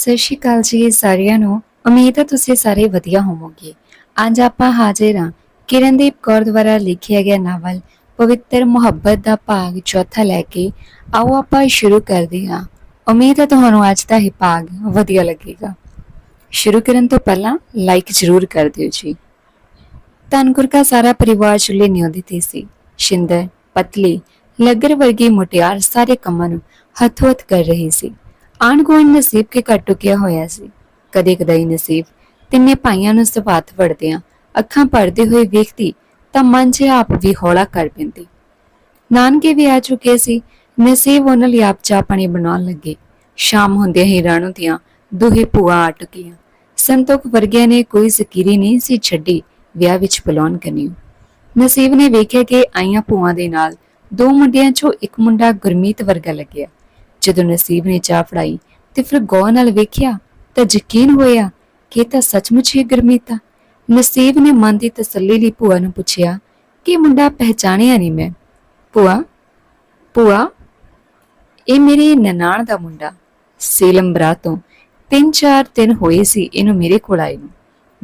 ਸਤਿ ਸ਼੍ਰੀ ਅਕਾਲ ਜੀ ਸਾਰਿਆਂ ਨੂੰ। ਉਮੀਦ ਹੈ ਤੁਸੀਂ ਸਾਰੇ ਵਧੀਆ ਹੋਵੋਗੇ। ਅੱਜ ਆਪਾਂ ਹਾਜ਼ਰ ਹਾਂ ਕਿਰਨਦੀਪ ਕੌਰ ਦੁਆਰਾ ਲਿਖਿਆ ਗਿਆ ਨਾਵਲ ਪਵਿੱਤਰ ਮੁਹੱਬਤ ਦਾ ਭਾਗ ਚੌਥਾ ਲੈ ਕੇ। ਆਓ ਆਪਾਂ ਸ਼ੁਰੂ ਕਰਦੇ ਹਾਂ। ਉਮੀਦ ਹੈ ਤੁਹਾਨੂੰ ਅੱਜ ਦਾ ਇਹ ਭਾਗ ਵਧੀਆ ਲੱਗੇਗਾ। ਸ਼ੁਰੂ ਕਰਨ ਤੋਂ ਪਹਿਲਾਂ ਲਾਈਕ ਜ਼ਰੂਰ ਕਰ ਦਿਓ ਜੀ। ਧਨਗੁਰ ਦਾ ਸਾਰਾ ਪਰਿਵਾਰ ਚੁੱਲ੍ਹੇ ਨਿਉਂਦੀ ਤੇ ਸੀ। ਸ਼ਿੰਦਰ, ਪਤਲੀ, ਲੱਗਰ ਵਰਗੀ ਮੁਟਿਆਰ ਸਾਰੇ ਕੰਮਾਂ ਨੂੰ ਹੱਥੋਂ-ਹੱਥ ਕਰ ਰਹੀ ਸੀ। ਆਣ ਗੁਆਂਢ ਨਸੀਬ ਕੇ ਘੱਟ ਟੁਕਿਆ ਹੋਇਆ ਸੀ। ਕਦੇ ਕਦਾਈ ਨਸੀਬ ਤਿੰਨੇ ਭਾਈਆਂ ਨੂੰ ਸਵਾਤ ਵੜਦਿਆਂ ਅੱਖਾਂ ਭਰਦੇ ਹੋਏ ਵੇਖਦੀ ਤਾਂ ਮਨ 'ਚ ਆਪ ਵੀ ਹੌਲਾ ਕਰ ਪੈਂਦੀ। ਨਾਨਕੇ ਵੀ ਆ ਚੁੱਕੇ ਸੀ। ਨਸੀਬ ਉਹਨਾਂ ਲਈ ਆਪ ਚਾਹ ਪਾਣੀ ਬਣਾਉਣ ਲੱਗੇ। ਸ਼ਾਮ ਹੁੰਦਿਆਂ ਹੀ ਰਾਣੋ ਦੀਆਂ ਦੋਹੇ ਭੂਆ ਆ ਟੁਕੀਆਂ। ਸੰਤੋਖ ਵਰਗਿਆਂ ਨੇ ਕੋਈ ਜ਼ਕੀਰੀ ਨਹੀਂ ਸੀ ਛੱਡੀ ਵਿਆਹ ਵਿੱਚ ਬੁਲਾਉਣ ਕਨਿਓ। ਨਸੀਬ ਨੇ ਵੇਖਿਆ ਕਿ ਆਈਆਂ ਭੂਆਂ ਦੇ ਨਾਲ ਦੋ ਮੁੰਡਿਆਂ 'ਚੋਂ ਇੱਕ ਮੁੰਡਾ ਗੁਰਮੀਤ ਵਰਗਾ ਲੱਗਿਆ। ਜਦੋਂ ਨਸੀਬ ਨੇ ਚਾਹ ਫੜਾਈ ਤੇ ਫਿਰ ਗੌਰ ਨਾਲ ਵੇਖਿਆ ਤਾਂ ਯਕੀਨ ਹੋਇਆ ਕਿ ਤਾਂ ਸੱਚਮੁੱਚ ਹੀ ਗੁਰਮੀਤ ਨਸੀਬ ਨੇ ਮਨ ਦੀ ਤਸੱਲੀ ਲਈ ਭੂਆ ਨੂੰ ਪੁੱਛਿਆ ਕਿ ਮੁੰਡਾ ਪਹਿਚਾਣਿਆ ਨਹੀਂ ਮੈਂ। ਭੂਆ? ਭੂਆ? ਇਹ ਮੇਰੇ ਨਨਾਣ ਦਾ ਮੁੰਡਾ। ਸੇਲਮ ਬਰਾ ਤੋਂ ਤਿੰਨ ਚਾਰ ਦਿਨ ਹੋਏ ਸੀ ਇਹਨੂੰ ਮੇਰੇ ਕੋਲ ਆਏ ਨੂੰ।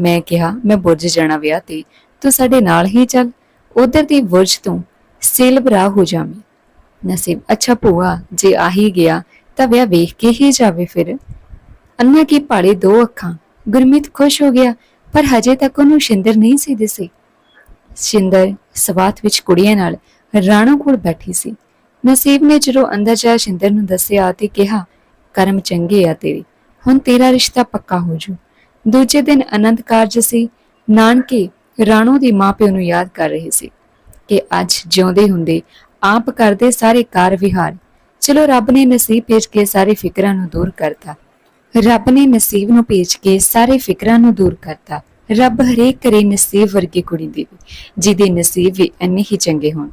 ਮੈਂ ਕਿਹਾ, ਮੈਂ ਬੁਰਜ ਜਾਣਾ ਵਿਆਹ ਤੇ। ਤੂੰ ਸਾਡੇ ਨਾਲ ਹੀ ਚੱਲ। ਉਧਰ ਦੀ ਬੁਰਜ ਤੋਂ ਸੇਲਬਰਾ ਹੋ ਜਾਵੇਂ। ਨਸੀਬ। ਅੱਛਾ ਭੂਆ, ਜੇ ਆ ਹੀ ਗਿਆ, ਤਾਂ ਵਿਆਹ ਵੇਖ ਕੇ ਹੀ ਜਾਵੇ ਫਿਰ। ਅੰਨਾ ਕੀ ਪਾੜੇ ਦੋ ਅੱਖਾਂ। ਗੁਰਮੀਤ ਖੁਸ਼ ਹੋ ਗਿਆ, ਪਰ ਹਜੇ ਤੱਕ ਉਹਨੂੰ ਸ਼ਿੰਦਰ ਨਹੀਂ ਸੀ ਦਿਸੀ। ਸ਼ਿੰਦਰ ਸਵਾਤ ਵਿੱਚ ਕੁੜੀਆਂ ਨਾਲ ਰਾਣੋ ਕੋਲ ਬੈਠੀ ਸੀ। ਨਸੀਬ ਨੇ ਜਦੋਂ ਅੰਦਰ ਜਾ ਸ਼ਿੰਦਰ ਨੂੰ ਦੱਸਿਆ ਤੇ ਕਿਹਾ, ਕਰਮ ਚੰਗੇ ਆ ਤੇਰੇ, ਹੁਣ ਤੇਰਾ ਰਿਸ਼ਤਾ ਪੱਕਾ ਹੋ ਜੂ। ਦੂਜੇ ਦਿਨ ਅਨੰਦ ਕਾਰਜ ਸੀ। ਨਾਨਕੇ ਰਾਣੋ ਦੀ ਮਾਂ ਪਿਓ ਨੂੰ ਯਾਦ ਕਰ ਰਹੇ ਸੀ ਕਿ ਅੱਜ ਜਿਉਂਦੇ ਹੁੰਦੇ ਆਪ ਕਰਦੇ ਸਾਰੇ ਕਾਰ ਵਿਹਾਰ। ਚਲੋ ਰੱਬ ਨੇ ਨਸੀਬ ਭੇਜ ਕੇ ਸਾਰੇ ਫਿਕਰਾਂ ਨੂੰ ਦੂਰ ਕਰਤਾ। ਰੱਬ ਨੇ ਨਸੀਬ ਨੂੰ ਭੇਜ ਕੇ ਸਾਰੇ ਫਿਕਰਾਂ ਨੂੰ ਦੂਰ ਕਰਤਾ। ਰੱਬ ਹਰੇਕ ਕਰੇ ਨਸੀਬ ਵਰਗੀ ਕੁੜੀ ਦੇਵੇ, ਜਿਹਦੇ ਨਸੀਬ ਵੀ ਇੰਨੇ ਹੀ ਚੰਗੇ ਹੋਣ।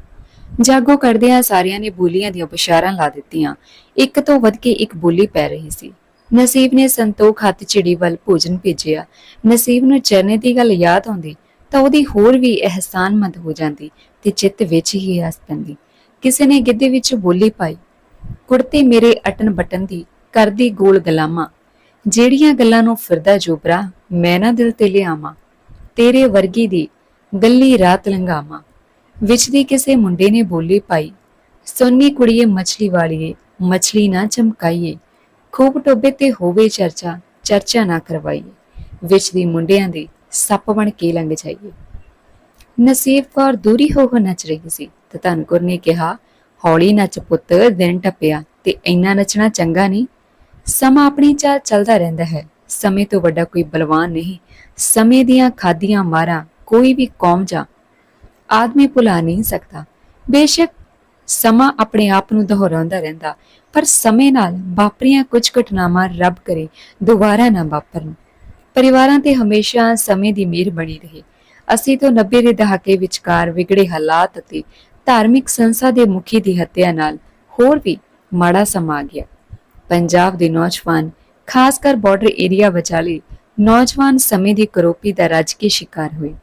ਜਾਗੋ ਕਰਦਿਆਂ ਸਾਰਿਆਂ ਨੇ ਬੋਲੀਆਂ ਦੀਆਂ ਬਸ਼ਾਰਾਂ ਲਾ ਦਿੱਤੀਆਂ। ਇੱਕ ਤੋਂ ਵੱਧ ਕੇ ਇੱਕ ਬੋਲੀ ਪੈ ਰਹੀ ਸੀ। ਨਸੀਬ ਨੇ ਸੰਤੋਖ ਹੱਥ ਚਿੜੀ ਵੱਲ ਭੋਜਨ ਭੇਜਿਆ। ਨਸੀਬ ਨੂੰ ਚਰਨੇ ਦੀ ਗੱਲ ਯਾਦ ਆਉਂਦੀ ਤਾਂ ਉਹਦੀ ਹੋਰ ਵੀ ਅਹਿਸਾਨਮੰਦ ਹੋ ਜਾਂਦੀ ਤੇ ਚਿੱਤ ਵਿੱਚ ਹੀ ਹੱਸ ਪੈਂਦੀ। ਕਿਸੇ ਨੇ ਗਿੱਧੇ ਵਿੱਚ ਬੋਲੀ ਪਾਈ। ਕੁੜਤੇ ਮੇਰੇ ਅਟਨ ਬਟਨ ਦੀ ਕਰਦੀ ਗੋਲ ਗਲਾਮਾ। ਜਿਹੜੀਆਂ ਗੱਲਾਂ ਨੂੰ ਫਿਰਦਾ ਜੋਬਰਾ, ਮੈਂ ਨਾ ਦਿਲ ਤੇ ਲਿਆਵਾਂ। ਤੇਰੇ ਵਰਗੀ ਦੀ ਗੱਲੀ ਰਾਤ ਲੰਘਾਵਾਂ। ਵਿੱਚ ਦੀ ਕਿਸੇ ਮੁੰਡੇ ਨੇ ਬੋਲੀ ਪਾਈ, ਸੋਨੀ ਕੁੜੀਏ, ਮਛਲੀ ਵਾਲੀਏ, ਮਛਲੀ ਨਾ ਚਮਕਾਈਏ। ਖੂਬ ਟੋਬੇ ਤੇ ਹੋਵੇ ਚਰਚਾ ਚਰਚਾ ਨਾ ਕਰਵਾਈਏ। ਵਿੱਚ ਦੀ ਮੁੰਡਿਆਂ ਦੇ ਸੱਪ ਬਣ ਕੇ ਲੰਘ ਜਾਈਏ। ਨਸੀਬ ਕੌਰ ਦੂਰੀ ਹੋ ਹੋ ਨੱਚ ਰਹੀ ਸੀ। ਤੇ ਧਨਕੁਰ ਨੇ ਕਿਹਾ, ਹੌਲੀ ਨੱਚ ਪੁੱਤ, ਦਿਨ ਟੱਪਿਆ ਤੇ ਇੰਨਾ ਨੱਚਣਾ ਚੰਗਾ ਨਹੀਂ। ਸਮਾਂ ਆਪਣੀ ਚਾਲ ਚੱਲਦਾ ਰਹਿੰਦਾ ਹੈ। ਸਮੇਂ ਤੋਂ ਵੱਡਾ ਕੋਈ ਬਲਵਾਨ ਨਹੀਂ। ਸਮੇਂ ਦੀਆਂ ਖਾਦੀਆਂ ਮਾਰਾਂ ਕੋਈ ਵੀ ਕੌਮ ਜਾਂ ਆਦਮੀ ਭੁਲਾ ਨਹੀਂ ਸਕਦਾ। ਬੇਸ਼ੱਕ ਸਮਾਂ ਆਪਣੇ ਆਪ ਨੂੰ ਦੁਹਰਾਉਂਦਾ ਰਹਿੰਦਾ, ਪਰ ਸਮੇਂ ਨਾਲ ਵਾਪਰੀਆਂ ਕੁਝ ਘਟਨਾਵਾਂ ਰੱਬ ਕਰੇ, ਦੁਬਾਰਾ ਨਾ ਵਾਪਰਨ। ਪਰਿਵਾਰਾਂ ਤੇ ਹਮੇਸ਼ਾ ਸਮੇਂ ਦੀ ਮਿਹਰ ਬਣੀ ਰਹੇ। ਅਸੀਂ ਤੋਂ 90 ਦੇ ਦਹਾਕੇ ਵਿਚਕਾਰ ਵਿਗੜੇ ਹਾਲਾਤ ਅਤੇ ਧਾਰਮਿਕ ਸੰਸਥਾ ਦੇ ਮੁਖੀ ਦੀ ਹੱਤਿਆ ਨਾਲ ਹੋਰ ਵੀ ਮਾੜਾ ਸਮਾਂ ਆ ਗਿਆ। ਪੰਜਾਬ ਦੇ ਨੌਜਵਾਨ, ਖਾਸ ਕਰ ਬਾਰਡਰ ਏਰੀਆ ਵਿਚਾਲੇ ਨੌਜਵਾਨ ਸਮੇਂ ਦੀ ਕਰੋਪੀ ਦਾ ਰੱਜ ਕੇ ਸ਼ਿਕਾਰ ਹੋਏ।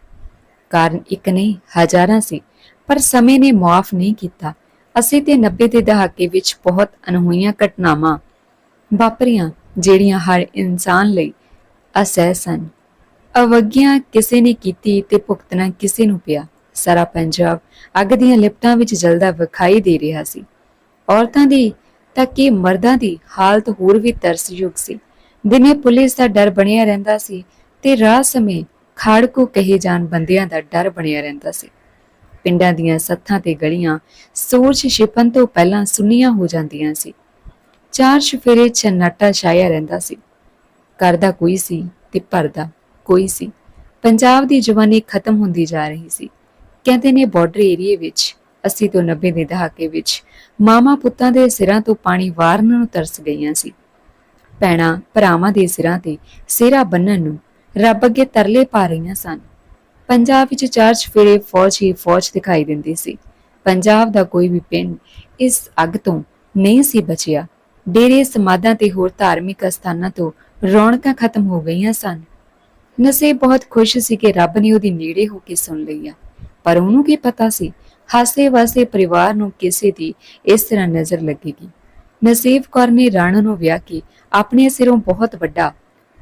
ਕਾਰਨ ਇੱਕ ਨਹੀਂ, ਹਜ਼ਾਰਾਂ ਸੀ, ਪਰ ਸਮੇਂ ਨੇ ਮਾਫ ਨਹੀਂ ਕੀਤਾ। ਅਸੀਂ ਤੇ 90 ਦੇ ਦਹਾਕੇ ਵਿੱਚ ਬਹੁਤ ਅਨਹੋਈਆਂ ਘਟਨਾਵਾਂ ਵਾਪਰੀਆਂ, ਜਿਹੜੀਆਂ ਹਰ ਇਨਸਾਨ ਲਈ ਅਸਹਿ ਸਨ। ਅਵਗਿਆ ਕਿਸੇ ਨੇ ਕੀਤੀ ਤੇ ਭੁਗਤਣਾ ਕਿਸੇ ਨੂੰ ਪਿਆ। ਸਾਰਾ ਪੰਜਾਬ ਅੱਗ ਦੀਆਂ ਲਿਪਟਾਂ ਵਿੱਚ ਜਲਦਾ ਵਿਖਾਈ ਦੇ ਰਿਹਾ ਸੀ। ਔਰਤਾਂ ਦੀ ਤਾਂ ਕਿ ਮਰਦਾਂ ਦੀ ਹਾਲਤ ਹੋਰ ਵੀ ਤਰਸਯੋਗ ਸੀ। ਦਿਨੇ ਪੁਲਿਸ ਦਾ ਡਰ ਬਣਿਆ ਰਹਿੰਦਾ ਸੀ ਤੇ ਰਾਤ ਸਮੇਂ ਖਾੜਕੂ ਕਹੇ ਜਾਣ ਬੰਦਿਆਂ ਦਾ ਡਰ ਬਣਿਆ ਰਹਿੰਦਾ ਸੀ। ਪਿੰਡਾਂ ਦੀਆਂ ਸੱਥਾਂ ਤੇ ਗਲੀਆਂ ਸੂਰਜ ਛਿਪਣ ਤੋਂ ਪਹਿਲਾਂ ਸੁੰਨੀਆਂ ਹੋ ਜਾਂਦੀਆਂ ਸੀ। ਚਾਰ ਸ਼ਫੇਰੇ ਚੰਨਾਟਾ ਛਾਇਆ ਰਹਿੰਦਾ ਸੀ। ਕਰਦਾ ਕੋਈ ਸੀ ਤੇ ਭਰਦਾ ਕੋਈ ਸੀ। ਪੰਜਾਬ ਦੀ ਜਵਾਨੀ ਖਤਮ ਹੁੰਦੀ ਜਾ ਰਹੀ ਸੀ। ਕਹਿੰਦੇ ਨੇ ਬਾਰਡਰ ਏਰੀਏ ਵਿੱਚ 80 ਤੋਂ 90 ਦੇ ਦਹਾਕੇ ਵਿੱਚ ਮਾਮਾ ਪੁੱਤਾਂ ਦੇ ਸਿਰਾਂ ਤੋਂ ਪਾਣੀ ਵਾਰਨ ਨੂੰ ਤਰਸ ਗਈਆਂ ਸੀ। ਭੈਣਾਂ ਭਰਾਵਾਂ ਦੇ ਸਿਰਾਂ ਤੇ ਸਿਹਰਾ ਬੰਨਣ ਨੂੰ ਰੱਬ ਅੱਗੇ ਤਰਲੇ ਪਾ ਰਹੀਆਂ ਸਨ। ਪੰਜਾਬ ਵਿੱਚ ਚਾਰ ਚਫੇਰੇ ਫੌਜ ਹੀ ਫੌਜ ਦਿਖਾਈ ਦਿੰਦੀ ਸੀ। ਪੰਜਾਬ ਦਾ ਕੋਈ ਵੀ ਪਿੰਡ ਇਸ ਅੱਗ ਤੋਂ ਨਹੀਂ ਸੀ ਬਚਿਆ। ਡੇਰੇ ਸਮਾਦਾਂ ਤੇ ਹੋਰ ਧਾਰਮਿਕ ਅਸਥਾਨਾਂ ਤੋਂ ਰੌਣਕਾਂ ਖਤਮ ਹੋ ਗਈਆਂ ਸਨ। ਨਸ਼ੇ ਬਹੁਤ ਖੁਸ਼ ਸੀ ਕਿ ਰੱਬ ਨੇ ਉਹਦੀ ਨੇੜੇ ਹੋ ਕੇ ਸੁਣ ਲਈਆ। ਪਰ ਉਹਨੂੰ ਕੀ ਪਤਾ ਸੀ? ਹਾਸੇ ਵਾਸੇ ਪਰਿਵਾਰ ਨੂੰ ਕਿਸੇ ਦੀ ਇਸ ਤਰ੍ਹਾਂ ਨਜ਼ਰ ਲੱਗੇਗੀ। ਨਸੀਬ ਕੌਰ ਨੇ ਰਾਣੋ ਨੂੰ ਵਿਆਹ ਕੇ ਆਪਣੇ ਸਿਰੋਂ ਬਹੁਤ ਵੱਡਾ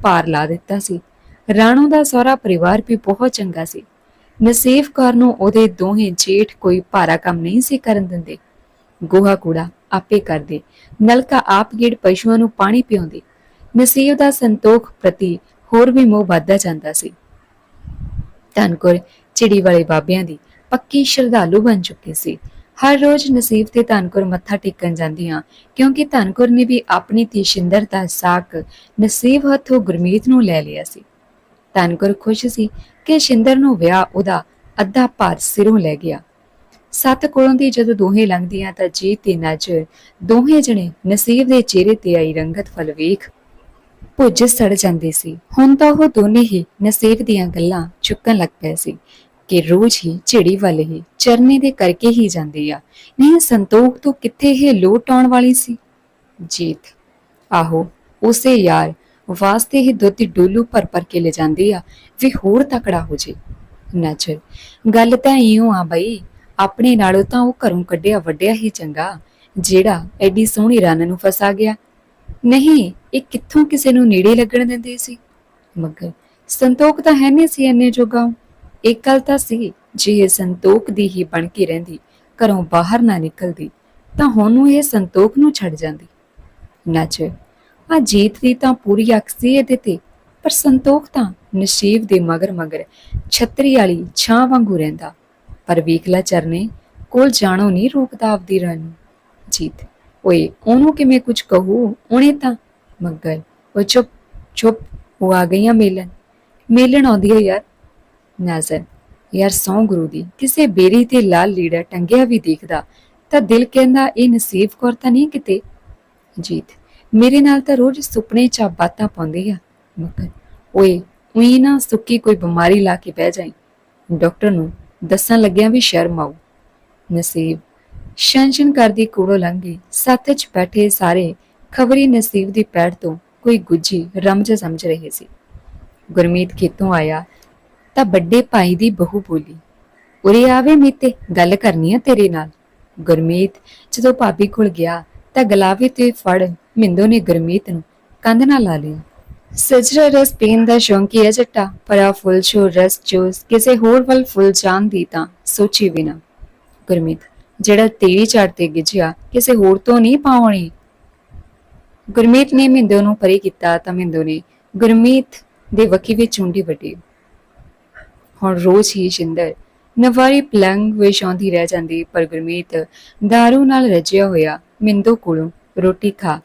ਭਾਰ ਲਾ ਦਿੱਤਾ ਸੀ। ਰਾਣੋ ਦਾ ਸਹੁਰਾ ਪਰਿਵਾਰ ਵੀ ਬਹੁਤ ਚੰਗਾ ਸੀ। ਨਸੀਬ ਕੌਰ ਨੂੰ ਉਹਦੇ ਦੋਹੇ ਜੇਠ ਕੋਈ ਭਾਰਾ ਕੰਮ ਨਹੀਂ ਸੀ ਕਰਨ ਦਿੰਦੇ। ਗੋਹਾ ਕੂੜਾ ਆਪੇ ਕਰਦੇ, ਨਲਕਾ ਆਪ ਗੇੜ ਪਸ਼ੂਆਂ ਨੂੰ ਪਾਣੀ ਪਿਆਉਂਦੇ। ਨਸੀਬ ਦਾ ਸੰਤੋਖ ਪ੍ਰਤੀ ਹੋਰ ਵੀ ਮੋਹ ਵੱਧਦਾ ਜਾਂਦਾ ਸੀ। ਧਨਕੁਰ ਚਿੜੀ ਵਾਲੇ ਬਾਬਿਆਂ ਦੀ ਪੱਕੀ ਸ਼ਰਧਾਲੂ ਬਣ ਚੁੱਕੀ ਸੀ। ਹਰ ਰੋਜ਼ ਨਸੀਬ ਤੇ ਧਨਕੁਰ ਮੱਥਾ ਟੇਕਣ ਜਾਂਦੀਆਂ, ਕਿਉਂਕਿ ਧਨਕੁਰ ਨੇ ਵੀ ਆਪਣੀ ਧੀ ਸ਼ਿੰਦਰ ਦਾ ਸਾਕ ਨਸੀਬ ਹੱਥੋਂ ਗੁਰਮੀਤ ਨੂੰ ਲੈ ਲਿਆ ਸੀ। ਧਨਕੁਰ ਖੁਸ਼ ਸੀ ਕਿ ਸ਼ਿੰਦਰ ਨੂੰ ਵਿਆਹ ਉਹਦਾ ਅੱਧਾ ਭਾਰ ਸਿਰੋਂ ਲੈ ਗਿਆ। ਸੱਤ ਕੋਲੋਂ ਦੀ ਜਦੋਂ ਦੋਹੇ ਲੰਘਦੀਆਂ ਤਾਂ ਜੀਤ ਤੇ ਨਜ਼ਰ ਦੋਹੇ ਜਣੇ ਨਸੀਬ ਦੇ ਚਿਹਰੇ ਤੇ ਆਈ ਰੰਗਤ ਫਲ ਵੇਖ ਭੁੱਜ ਸੜ ਜਾਂਦੇ ਸੀ। ਹੁਣ ਤਾਂ ਉਹ ਦੋਨੇ ਹੀ ਨਸੀਬ ਦੀਆਂ ਗੱਲਾਂ ਚੁੱਕਣ ਲੱਗ ਪਏ ਸੀ। ਕਿ ਰੋਜ਼ ਹੀ ਝਿੜੀ ਵੱਲ ਹੀ, ਚਰਨੇ ਦੇ ਕਰਕੇ ਹੀ ਜਾਂਦੀ ਆ। ਨਹੀਂ ਸੰਤੋਖ ਤੋਂ ਕਿੱਥੇ ਇਹ ਲੋਟ ਆਉਣ ਵਾਲੀ ਸੀ? ਜੀਤ, ਆਹੋ, ਉਸੇ ਯਾਰ, ਵਾਸਤੇ ਹੀ ਦੁੱਧ ਡੋਲੂ ਭਰ ਭਰ ਕੇ ਲੈ ਜਾਂਦੀ ਆ, ਵੀ ਹੋਰ ਤਕੜਾ ਹੋ ਜੇ। ਨਜ਼ਰ, ਗੱਲ ਤਾਂ ਇਉਂ ਆ ਬਈ, ਆਪਣੇ ਨਾਲੋਂ ਤਾਂ ਉਹ ਘਰੋਂ ਕੱਢਿਆ ਵੱਡਿਆ ਹੀ ਚੰਗਾ, ਜਿਹੜਾ ਐਡੀ ਸੋਹਣੀ ਰਨ ਨੂੰ ਫਸਾ ਗਿਆ। ਨਹੀਂ, ਇਹ ਕਿੱਥੋਂ ਕਿਸੇ ਨੂੰ ਨੇੜੇ ਲੱਗਣ ਦਿੰਦੇ ਸੀ? ਮਗਰ, ਸੰਤੋਖ ਤਾਂ ਹੈ ਨਹੀਂ ਸੀ ਇੰਨੇ ਜੋਗਾ। ਇੱਕ ਗੱਲ ਤਾਂ ਸੀ, ਜੇ ਇਹ ਸੰਤੋਖ ਦੀ ਹੀ ਬਣ ਕੇ ਰਹਿੰਦੀ, ਘਰੋਂ ਬਾਹਰ ਨਾ ਨਿਕਲਦੀ, ਤਾਂ ਹੁਣ ਨੂੰ ਇਹ ਸੰਤੋਖ ਨੂੰ ਛੱਡ ਜਾਂਦੀ। ਨੱਚ ਆ ਜੀਤ ਦੀ ਤਾਂ ਪੂਰੀ ਅੱਖ ਸੀ ਇਹਦੇ ਤੇ, ਪਰ ਸੰਤੋਖ ਤਾਂ ਨਸੀਬ ਦੇ ਮਗਰ ਮਗਰ ਛਤਰੀ ਵਾਲੀ ਛਾਂ ਵਾਂਗੂ ਰਹਿੰਦਾ। ਪਰ ਵੀਕਲਾ ਚਰਨੇ ਕੋਲ ਜਾਣੋ ਨਹੀਂ ਰੋਕਦਾ ਆਪਦੀ ਰਨ ਜੀਤ, ਓਏ, ਉਹਨੂੰ ਕਿਵੇਂ ਕੁਝ ਕਹੂ? ਉਹਨੇ ਤਾਂ ਮਗਰ ਉਹ ਚੁੱਪ ਚੁੱਪ, ਉਹ ਆ ਗਈਆਂ ਮੇਲਣ। ਮੇਲਣ ਆਉਂਦੀ ਹੈ ਯਾਰ। ਨਜ਼ਰ। ਯਾਰ ਸੌ ਗੁਰੂ ਦੀ, ਕਿਸੇ ਬੇਰੀ ਤੇ ਲਾਲ ਲੀੜਾ ਟੰਗਿਆ ਵੀ ਦੇਖਦਾ, ਤਾਂ ਦਿਲ ਕਹਿੰਦਾ, ਇਹ ਨਸੀਬ ਕੌਰ ਤਾਂ ਨਹੀਂ ਕਿਤੇ? ਜੀਤ, ਮੇਰੇ ਨਾਲ ਤਾਂ ਰੋਜ਼ ਸੁਪਨੇ ਚ ਆ ਬਾਤਾਂ ਪਾਉਂਦੀ ਆ। ਮਗਰ ਓਏ, ਉਹੀ ਨਾ ਸੁੱਕੀ ਕੋਈ ਬਿਮਾਰੀ ਲਾ ਕੇ ਬਹਿ ਜਾਈ। ਡਾਕਟਰ ਨੂੰ ਦੱਸਣ ਲੱਗਿਆ ਵੀ ਸ਼ਰਮ ਆਉ ਨਸੀਬ ਸ਼ੰਸ਼ਨ ਕਰਦੀ ਕੋੜੋਂ ਲੰਘੀ ਸੱਤ ਚ ਬੈਠੇ ਸਾਰੇ ਖਬਰੀ ਨਸੀਬ ਦੀ ਪੈੜ ਤੋਂ ਕੋਈ ਗੁੱਜੀ ਰਮਜ ਸਮਝ ਰਹੇ ਸੀ। ਗੁਰਮੀਤ ਖੇਤੋਂ ਆਇਆ ਤਾਂ ਵੱਡੇ ਭਾਈ ਦੀ ਬਹੂ ਬੋਲੀ, ਉਰੇ ਆਵੇ ਮੀਤੇ, ਗੱਲ ਕਰਨੀ ਆ ਤੇਰੇ ਨਾਲ। ਗੁਰਮੀਤ ਜਦੋਂ ਭਾਬੀ ਕੋਲ ਗਿਆ, ਤਾਂ ਗਲਾਵੇ ਤੇ ਫੜ ਮਿੰਦੋ ਨੇ ਗੁਰਮੀਤ ਨੂੰ ਕੰਧ ਨਾਲ ਲਾ ਲਿਆ। ਸਜਰਾ ਰਸ ਪੀਣ ਦਾ ਸ਼ੌਂਕੀ ਹੈ ਜੱਟਾ, ਪਰ ਆ ਫੁੱਲ ਸ਼ੋ ਰਸ ਜੂਸ ਕਿਸੇ ਹੋਰ ਵੱਲ ਫੁੱਲ ਜਾਣ ਦੀ ਤਾਂ ਸੋਚੀ ਵੀ ਨਾ। ਗੁਰਮੀਤ, ਜਿਹੜਾ ਤੇਰੀ ਝਾੜ ਤੇ ਗਿਜਿਆ ਕਿਸੇ ਹੋਰ ਤੋਂ ਨਹੀਂ ਪਾਉਣੀ? ਗੁਰਮੀਤ ਨੇ ਮਿੰਦੋ ਨੂੰ ਪਰੇ ਕੀਤਾ ਤਾਂ ਮਿੰਦੋ ਨੇ ਗੁਰਮੀਤ ਦੇ ਵਕੀ ਵਿੱਚ ਚੁੰਡੀ ਵੱਡੀ ਹੁਣ ਰੋਜ਼ ਹੀ ਸ਼ਿੰਦਰ ਨਵਾਰੀ ਪਲੰਗ ਵਿੱਚ ਆਉਂਦੀ ਰਹਿ ਜਾਂਦੀ ਪਰ ਗੁਰਮੀਤ दारू ਨਾਲ ਰਜਿਆ ਹੋਇਆ ਮਿੰਦੋ ਕੋਲੋਂ ਰੋਟੀ ਖਾ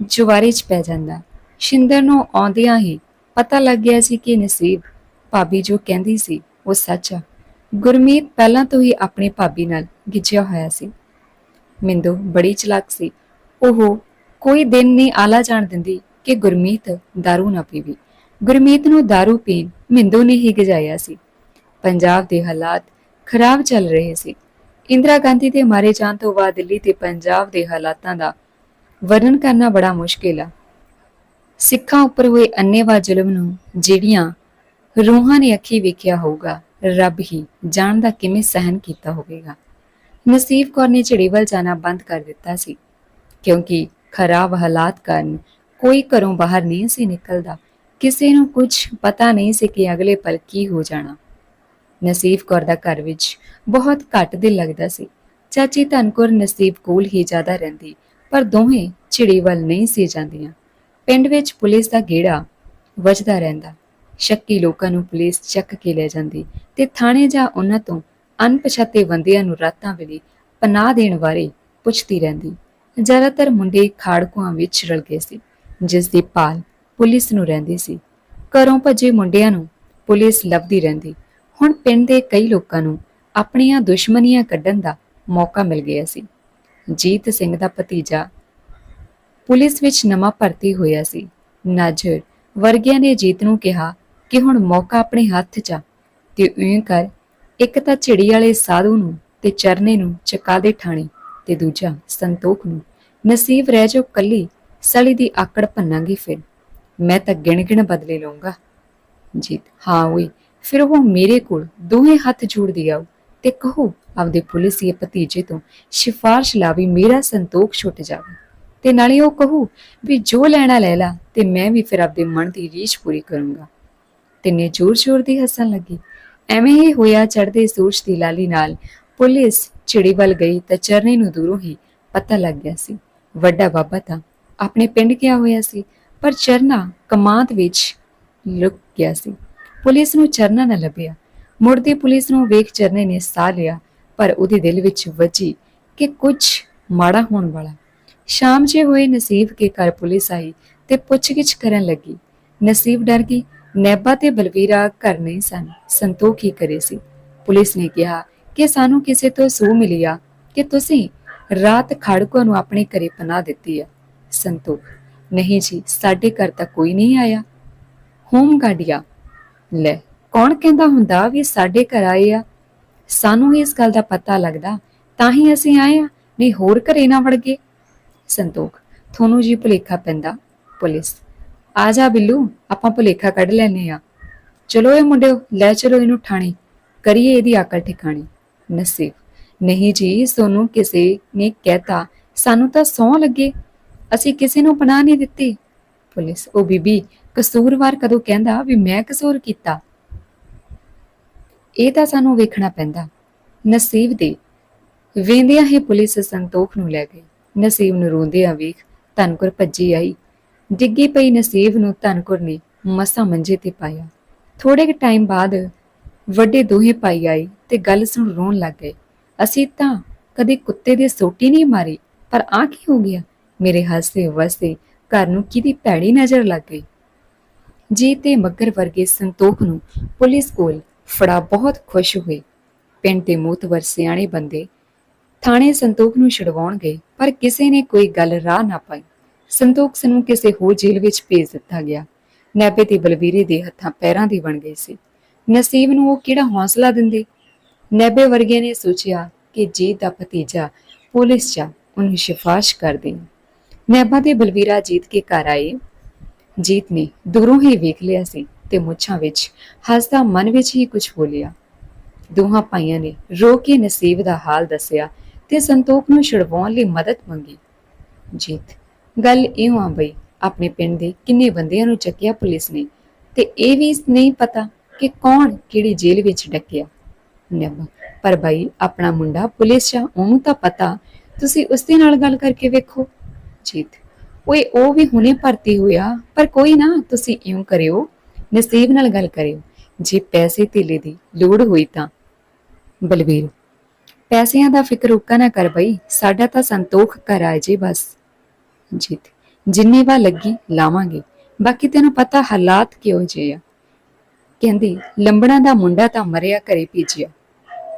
ਜੁਵਾਰੇ 'ਚ ਪੈ ਜਾਂਦਾ ਸ਼ਿੰਦਰ ਨੂੰ ਆਉਂਦਿਆਂ ਹੀ ਪਤਾ ਲੱਗ ਗਿਆ ਸੀ ਕਿ ਨਸੀਬ ਭਾਬੀ ਜੋ ਕਹਿੰਦੀ ਸੀ ਉਹ ਸੱਚ ਆ ਗੁਰਮੀਤ ਪਹਿਲਾਂ ਤੋਂ ਹੀ ਆਪਣੀ ਭਾਬੀ ਨਾਲ ਗਿੱਜਿਆ ਹੋਇਆ ਸੀ ਮਿੰਦੋ ਬੜੀ ਚਲਾਕ ਸੀ ਉਹ ਕੋਈ ਦਿਨ ਨਹੀਂ ਆਲਾ ਜਾਣ ਦਿੰਦੀ ਕਿ ਗੁਰਮੀਤ दारू ਨਾ ਪੀਵੇ ਗੁਰਮੀਤ ਨੂੰ दारू ਪੀਣ ਮਿੰਦੋ ਨੇ ਹੀ ਗਜਾਇਆ ਸੀ। ਪੰਜਾਬ ਦੇ ਹਾਲਾਤ ਖਰਾਬ ਚੱਲ ਰਹੇ ਸੀ। ਇੰਦਰਾ ਗਾਂਧੀ ਦੇ ਮਾਰੇ ਜਾਣ ਤੋਂ ਬਾਅਦ ਦਿੱਲੀ ਤੇ ਪੰਜਾਬ ਦੇ ਹਾਲਾਤਾਂ ਦਾ ਵਰਣਨ ਕਰਨਾ ਬੜਾ ਮੁਸ਼ਕਿਲ ਆ। ਸਿੱਖਾਂ ਉੱਪਰ ਹੋਏ ਅੰਨੇਵਾਹ ਜ਼ੁਲਮ ਨੂੰ ਜਿਹੜੀਆਂ ਰੂਹਾਂ ਨੇ ਅੱਖੀ ਵੇਖਿਆ ਹੋਊਗਾ, ਰੱਬ ਹੀ ਜਾਣਦਾ ਕਿਵੇਂ ਸਹਿਨ ਕੀਤਾ ਹੋਵੇਗਾ। ਨਸੀਬ ਕੌਰ ਨੇ ਝੜੀਵਲ ਜਾਣਾ ਬੰਦ ਕਰ ਦਿੱਤਾ ਸੀ, ਕਿਉਂਕਿ ਖਰਾਬ ਹਾਲਾਤ ਕਾਰਨ ਕੋਈ ਘਰੋਂ ਬਾਹਰ ਨਹੀਂ ਸੀ ਨਿਕਲਦਾ। ਕਿਸੇ ਨੂੰ ਕੁਝ ਪਤਾ ਨਹੀਂ ਸੀ ਕਿ ਅਗਲੇ ਪਲ ਕੀ ਹੋ ਜਾਣਾ। ਨਸੀਬ ਕੌਰ ਦਾ ਘਰ ਵਿੱਚ ਬਹੁਤ ਘੱਟ ਦਿਲ ਲੱਗਦਾ ਸੀ। ਚਾਚੀ ਧਨਕੌਰ ਨਸੀਬ ਕੋਲ ਹੀ ਜ਼ਿਆਦਾ ਰਹਿੰਦੀ, ਪਰ ਦੋਹੇ ਝਿੜੀਵਲ ਨਹੀਂ ਸੀ ਜਾਂਦੀਆਂ। ਪਿੰਡ ਵਿੱਚ ਪੁਲਿਸ ਦਾ ਗੇੜਾ ਵੱਜਦਾ ਰਹਿੰਦਾ। ਸ਼ੱਕੀ ਲੋਕਾਂ ਨੂੰ ਪੁਲਿਸ ਚੱਕ ਕੇ ਲੈ ਜਾਂਦੀ ਤੇ ਥਾਣੇ ਜਾਂ ਉਹਨਾਂ ਤੋਂ ਅਣਪਛਾਤੇ ਬੰਦਿਆਂ ਨੂੰ ਰਾਤਾਂ ਵੇਲੇ ਪਨਾਹ ਦੇਣ ਬਾਰੇ ਪੁੱਛਦੀ ਰਹਿੰਦੀ। ਜ਼ਿਆਦਾਤਰ ਮੁੰਡੇ ਖਾੜਕੂਆਂ ਵਿੱਚ ਰਲ ਗਏ ਸੀ ਜਿਸ ਦੀ ਪਾਲ ਪੁਲਿਸ ਨੂੰ ਰਹਿੰਦੀ ਸੀ। ਘਰੋਂ ਭੱਜੇ ਮੁੰਡਿਆਂ ਨੂੰ ਪੁਲਿਸ ਲੱਭਦੀ ਰਹਿੰਦੀ। ਹੁਣ ਪਿੰਡ ਦੇ ਕਈ ਲੋਕਾਂ ਨੂੰ ਆਪਣੀਆਂ ਦੁਸ਼ਮਣੀਆਂ ਕੱਢਣ ਦਾ ਮੌਕਾ ਮਿਲ ਗਿਆ ਸੀ। ਜੀਤ ਸਿੰਘ ਦਾ ਭਤੀਜਾ ਪੁਲਿਸ ਵਿੱਚ ਨਵਾਂ ਭਰਤੀ ਹੋਇਆ ਸੀ। ਨਾਜਰ ਵਰਗਿਆਂ ਨੇ ਜੀਤ ਨੂੰ ਕਿਹਾ ਕਿ ਹੁਣ ਮੌਕਾ ਆਪਣੇ ਹੱਥ 'ਚ ਆ ਤੇ ਇਉਂ ਕਰ, ਇੱਕ ਤਾਂ ਝਿੜੀ ਵਾਲੇ ਸਾਧੂ ਨੂੰ ਤੇ ਚਰਨੇ ਨੂੰ ਚਕਾ ਦੇ ਠਾਣੇ ਤੇ ਦੂਜਾ ਸੰਤੋਖ ਨੂੰ। ਨਸੀਬ ਰਹਿ ਜੋ ਕੱਲੀ, ਸਲੀ ਦੀ ਆਕੜ ਭੰਨਾਂਗੀ ਫਿਰ। ਮੈਂ ਤਾਂ ਗਿਣ ਗਿਣ ਬਦਲੇ ਲਵਾਂਗਾ ਜੀਤ, ਹਾਂ ਓਏ, ਫਿਰ ਉਹ ਮੇਰੇ ਕੋਲ ਦੋਹੇ ਹੱਥ ਜੋੜਦੀ ਆਉ ਤੇ ਕਹੋ, ਆਪਦੇ ਪੁਲਿਸੀਏ ਭਤੀਜੇ ਤੋਂ ਸਿਫਾਰਿਸ਼ ਲਾਵੀ ਮੇਰਾ ਸੰਤੋਖ ਛੁੱਟ ਜਾਵੇ। ਤੇ ਨਾਲੇ ਉਹ ਕਹੂ ਵੀ ਜੋ ਲੈਣਾ ਲੈ ਲਾ ਤੇ ਮੈਂ ਵੀ ਫਿਰ ਆਪਦੇ ਮਨ ਦੀ ਰੀਝ ਪੂਰੀ ਕਰੂੰਗਾ। ਤਿੰਨੇ ਜ਼ੋਰ-ਜ਼ੋਰ ਦੀ ਹੱਸਣ ਲੱਗੀ। ਐਵੇਂ ਹੀ ਹੋਇਆ ਚੜਦੇ ਸੂਰਜ ਦੀ ਲਾਲੀ ਨਾਲ ਪੁਲਿਸ ਚਿੜੀ ਵੱਲ ਗਈ ਤਾਂ ਚਰਨੇ ਨੂੰ ਦੂਰੋਂ ਹੀ ਪਤਾ ਲੱਗ ਗਿਆ ਸੀ। ਵੱਡਾ ਬਾਬਾ ਤਾਂ ਆਪਣੇ ਪਿੰਡ ਗਿਆ ਹੋਇਆ ਸੀ। ਪਰ ਚਰਨਾ ਕਮਾਂਦ ਵਿੱਚ ਲੁਕ ਗਿਆ ਸੀ। ਪੁਲਿਸ ਨੂੰ ਚਰਨਾ ਨਾ ਲੱਭਿਆ। ਮੁੜਦੀ ਪੁਲਿਸ ਨੂੰ ਵੇਖ ਚਰਨੇ ਨੇ ਸਾਹ ਲਿਆ, ਪਰ ਉਹਦੇ ਦਿਲ ਵਿੱਚ ਵੱਜੀ ਕਿ ਕੁਝ ਮਾੜਾ ਹੋਣ ਵਾਲਾ। ਸ਼ਾਮ ਜੇ ਹੋਏ ਨਸੀਬ ਕੇ ਘਰ ਪੁਲਿਸ ਆਈ ਤੇ ਪੁੱਛਗਿੱਛ ਕਰਨ ਲੱਗੀ। ਨਸੀਬ ਡਰ ਗਈ, ਨੈਬਾ ਤੇ ਬਲਵੀਰਾ ਘਰ ਨਹੀਂ ਸਨ, ਸੰਤੋਖ ਹੀ ਕਰੇ ਸੀ। ਪੁਲਿਸ ਨੇ ਕਿਹਾ ਕਿ ਸਾਨੂੰ ਕਿਸੇ ਤੋਂ ਸੂ ਮਿਲੀ ਆ ਕਿ ਤੁਸੀਂ ਰਾਤ ਖੜਕੋ ਨੂੰ ਆਪਣੇ ਘਰੇ ਪਨਾਹ ਦਿੱਤੀ ਆ। ਸੰਤੋਖ ਨਹੀਂ ਜੀ, ਸਾਡੇ ਘਰ ਤਾਂ ਕੋਈ ਨਹੀਂ ਆਇਆ। ਹੋਮ ਗਾਰਡਿਆ ਲੈ, ਕੌਣ ਕਹਿੰਦਾ ਹੁੰਦਾ ਵੀ ਸਾਡੇ ਘਰ ਆਏ ਆ? ਸਾਨੂੰ ਇਸ ਗੱਲ ਦਾ ਪਤਾ ਲੱਗਦਾ, ਤਾਂ ਹੀ ਅਸੀਂ ਆਏ ਆ, ਨਹੀਂ ਹੋਰ ਘਰੇ ਨਾ ਵੜ ਗਏ। ਸੰਤੋਖ, ਤੁਹਾਨੂੰ ਜੀ ਭੁਲੇਖਾ ਪੈਂਦਾ, ਪੁਲਿਸ। ਆ ਜਾ ਬਿੱਲੂ, ਆਪਾਂ ਭੁਲੇਖਾ ਕੱਢ ਲੈਨੇ ਆ। ਚਲੋ ਇਹ ਮੁੰਡਿਓ, ਲੈ ਚਲੋ ਇਹਨੂੰ ਠਾਣੀ। ਕਰੀਏ ਇਹਦੀ ਅਕਲ ਠਿਕਾਣੀ। ਨਸੀਬ। ਨਹੀਂ ਜੀ, ਸੋਨੂੰ ਕਿਸੇ ਨੇ ਕਹਿਤਾ, ਸਾਨੂੰ ਤਾਂ ਸੌ ਲੱਗੇ। ਅਸੀਂ ਕਿਸੇ ਨੂੰ ਪਨਾਹ ਨਹੀਂ ਦਿੱਤੀ। ਪੁਲਿਸ, ਉਹ ਬੀਬੀ ਕਸੂਰਵਾਰ ਕਦੋਂ ਕਹਿੰਦਾ ਵੀ ਮੈਂ ਕਸੂਰ ਕੀਤਾ? ਇਹ ਤਾਂ ਸਾਨੂੰ ਵੇਖਣਾ ਪੈਂਦਾ। ਨਸੀਬ ਦੇ ਵੇਂਦਿਆਂ ਹੀ ਪੁਲਿਸ ਸੰਤੋਖ ਨੂੰ ਲੈ ਗਈ। ਨਸੀਬ ਨੂੰ ਰੋਂਦਿਆਂ ਵੇਖ ਧਨਕੁਰ ਭੱਜੀ ਆਈ। ਡਿੱਗੀ ਪਈ ਨਸੀਬ ਨੂੰ ਧਨਕੁਰ ਨੇ ਮਸਾ ਮੰਜੇ ਤੇ ਪਾਇਆ। ਥੋੜੇ ਕੁ ਟਾਈਮ ਬਾਅਦ ਵੱਡੇ ਦੋਹੇ ਭਾਈ ਆਏ ਤੇ ਗੱਲ ਸੁਣ ਰੋਣ ਲੱਗ ਗਏ। ਅਸੀਂ ਤਾਂ ਕਦੇ ਕੁੱਤੇ ਦੇ ਸੋਟੀ ਨਹੀਂ ਮਾਰੀ, ਪਰ ਆ ਕੀ ਹੋ ਗਿਆ? ਮੇਰੇ ਹੱਸਦੇ ਵਸਦੇ ਘਰ ਨੂੰ ਕਿਹਦੀ ਭੈੜੀ ਨਜ਼ਰ ਲੱਗ ਗਈ? ਜੀ ਤੇ ਮੱਗਰ ਵਰਗੇ ਸੰਤੋਖ ਨੂੰ ਪੁਲਿਸ ਕੋਲ ਫੜਾ ਬਹੁਤ ਖੁਸ਼ ਹੋਏ। ਪਿੰਡ ਦੇ ਮੋਤਵਰ ਸਿਆਣੇ ਬੰਦੇ ਥਾਣੇ ਸੰਤੋਖ ਨੂੰ ਛਡਵਾਉਣ ਗਏ, ਪਰ ਕਿਸੇ ਨੇ ਕੋਈ ਗੱਲ ਰਾਹ ਨਾ ਪਾਈ। ਸੰਤੋਖ ਨੂੰ ਕਿਸੇ ਹੋਰ ਜੇਲ੍ਹ ਵਿੱਚ ਭੇਜ ਦਿੱਤਾ ਗਿਆ। ਨੈਬੇ ਤੇ ਬਲਵੀਰੇ ਦੇ ਹੱਥਾਂ ਪੈਰਾਂ ਦੀ ਬਣ ਗਈ ਸੀ। ਨਸੀਬ ਨੂੰ ਉਹ ਕਿਹੜਾ ਹੌਸਲਾ ਦਿੰਦੇ? ਨੈਬੇ ਵਰਗੇ ਨੇ ਸੋਚਿਆ ਕਿ ਜੀਤ ਦਾ ਭਤੀਜਾ ਪੁਲਿਸ 'ਚ ਉਹਨੂੰ ਸਿਫਾਰਿਸ਼ ਕਰ ਦੇਣ। ਨੈਬਾ ਤੇ ਬਲਵੀਰਾ ਜੀਤ ਕੇ ਘਰ ਆਏ। ਜੀਤ ਨੇ ਦੂਰੋਂ ਹੀ ਵੇਖ ਲਿਆ ਸੀ ਤੇ ਮੁੱਛਾਂ ਵਿੱਚ ਹੱਸਦਾ ਮਨ ਵਿੱਚ ਹੀ ਕੁਝ ਬੋਲਿਆ। ਦੋਹਾਂ ਭਾਈਆਂ ਨੇ ਰੋ ਕੇ ਨਸੀਬ ਦਾ ਹਾਲ ਦੱਸਿਆ ਤੇ ਸੰਤੋਖ ਨੂੰ ਛੁਡਵਾਉਣ ਲਈ ਮਦਦ ਮੰਗੀ। ਜੀਤ ਗੱਲ ਇਉਂ ਆ ਬਈ ਆਪਣੇ ਪਿੰਡ ਦੇ ਕਿੰਨੇ ਬੰਦਿਆਂ ਨੂੰ ਚੱਕਿਆ ਪੁਲਿਸ ਨੇ ਤੇ ਇਹ ਵੀ ਨਹੀਂ ਪਤਾ ਕਿ ਕੌਣ ਕਿਹੜੀ ਜੇਲ੍ਹ ਵਿੱਚ ਡੱਕਿਆ। ਨੱਬਾ ਪਰ ਬਾਈ ਆਪਣਾ ਮੁੰਡਾ ਪੁਲਿਸ ਆ, ਉਹਨੂੰ ਤਾਂ ਪਤਾ। ਤੁਸੀਂ ਉਸ ਦੇ ਨਾਲ ਗੱਲ ਕਰਕੇ ਵੇਖੋ। ਜੀਤ ਓਏ ਉਹ ਵੀ ਹੁਣੇ ਭਰਤੀ ਹੋਇਆ, ਪਰ ਕੋਈ ਨਾ, ਤੁਸੀਂ ਇਉਂ ਕਰਿਓ, ਨਸੀਬ ਨਾਲ ਗੱਲ ਕਰਿਓ। ਜੇ ਪੈਸੇ ਧੇਲੇ ਦੀ ਲੋੜ ਹੋਈ ਤਾਂ। ਬਲਵੀਰ, ਪੈਸਿਆਂ ਦਾ ਫਿਕਰ ਉੱਕਾ ਨਾ ਕਰ ਬਈ, ਸਾਡਾ ਤਾਂ ਸੰਤੋਖ ਕਰ ਆ ਜੇ ਬਸ। ਜੀਤ, ਜਿੰਨੀ ਵਾਰ ਲੱਗੀ, ਲਾਵਾਂਗੇ। ਬਾਕੀ ਤੈਨੂੰ ਪਤਾ ਹਾਲਾਤ ਕਿਉਂ ਜਿਹੇ ਆ। ਕਹਿੰਦੀ, ਲੰਬੜਾਂ ਦਾ ਮੁੰਡਾ ਤਾਂ ਮਰਿਆ, ਘਰੇ ਭੇਜਿਆ।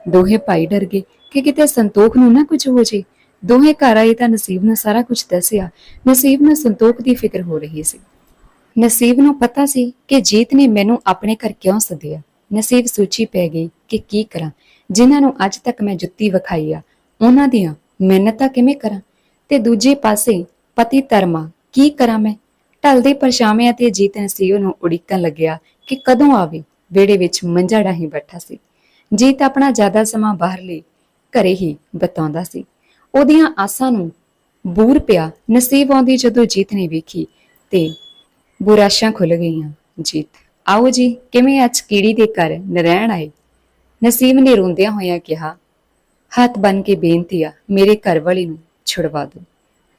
ਦੋਹੇ ਭਾਈ ਡਰ ਗਏ ਕਿ ਕਿਤੇ ਸੰਤੋਖ ਨੂੰ ਨਾ ਕੁਝ ਹੋ ਜੇ। ਦੋਹੇ ਘਰ ਆਏ ਤਾਂ ਨਸੀਬ ਨੂੰ ਸਾਰਾ ਕੁਝ ਦੱਸਿਆ। ਨਸੀਬ ਨੂੰ ਸੰਤੋਖ ਦੀ ਫਿਕਰ ਹੋ ਰਹੀ ਸੀ। ਨਸੀਬ ਨੂੰ ਪਤਾ ਸੀ ਕਿ ਜੀਤ ਨੇ ਮੈਨੂੰ ਆਪਣੇ ਘਰ ਕਿਉਂ ਸੱਦਿਆ। ਨਸੀਬ ਸੋਚੀ ਪੈ ਗਈ ਕਿ ਕੀ ਕਰਾਂ। ਜਿਨ੍ਹਾਂ ਨੂੰ ਅੱਜ ਤੱਕ ਮੈਂ ਜੁੱਤੀ ਵਿਖਾਈ ਆ, ਉਹਨਾਂ ਦੀਆਂ ਮਿਹਨਤਾਂ ਕਿਵੇਂ ਕਰਾਂ? ਤੇ ਦੂਜੇ ਪਾਸੇ ਪਤੀ ਧਰਮਾ, ਕੀ ਕਰਾਂ ਮੈਂ? ਢਲਦੇ ਪਰਛਾਵਿਆਂ ਤੇ ਜੀਤ ਨਸੀਬ ਨੂੰ ਉਡੀਕਣ ਲੱਗਿਆ ਕਿ ਕਦੋਂ ਆਵੇ, ਵਿਹੜੇ ਵਿੱਚ ਮੰਜਾ ਡਾਹੀ ਬੈਠਾ ਸੀ। ਜੀਤ ਆਪਣਾ ਜ਼ਿਆਦਾ ਸਮਾਂ ਬਾਹਰਲੇ ਘਰੇ ਹੀ ਬਤਾਉਂਦਾ ਸੀ। ਉਹਦੀਆਂ ਆਸਾਂ ਨੂੰ ਬੂਰ ਪਿਆ, ਨਸੀਬ ਆਉਂਦੀ ਜਦੋਂ ਜੀਤ ਨੇ ਵੇਖੀ ਤੇ ਬੁਰਾਸ਼ਾਂ ਖੁੱਲ ਗਈਆਂ। ਜੀਤ, ਆਓ ਜੀ, ਕਿਵੇਂ ਅੱਜ ਕੀੜੀ ਦੇ ਘਰ ਨਰੈਣ ਆਏ? ਨਸੀਬ ਨੇ ਰੋਂਦਿਆਂ ਹੋਇਆਂ ਕਿਹਾ, ਹੱਥ ਬਨ ਕੇ ਬੇਨਤੀ ਆ, ਮੇਰੇ ਘਰ ਵਾਲੀ ਨੂੰ ਛੁਡਵਾ ਦੋ